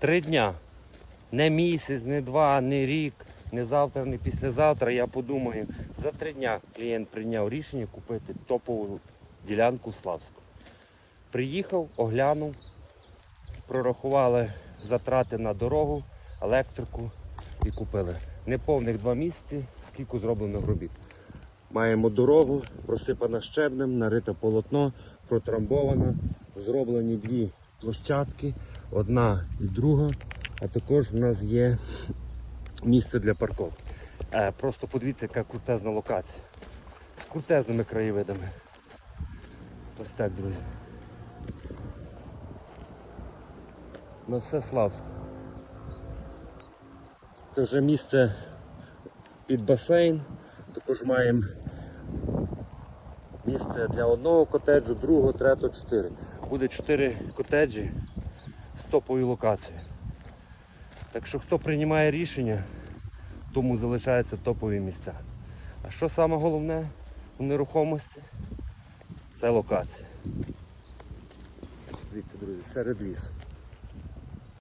Три дня. Не місяць, не два, не рік, не завтра, не післязавтра. Я подумаю, за три дня клієнт прийняв рішення купити топову ділянку Славську. Приїхав, оглянув, прорахували затрати на дорогу, електрику і купили. Неповних два місяці, скільки зроблено робіт. Маємо дорогу, просипана щебнем, нарите полотно, протрамбовано, зроблені дві площадки, одна і друга, а також в нас є місце для парковки. Е, просто подивіться, яка крутезна локація. З крутезними краєвидами. Ось так, друзі. На все Славську. Це вже місце під басейн. Також маємо місце для одного котеджу, другого, третього, чотири. Буде чотири котеджі з локації. Так що хто приймає рішення, тому залишаються топові місця. А що саме головне у нерухомості? Це локація. Дивіться, друзі, серед лісу.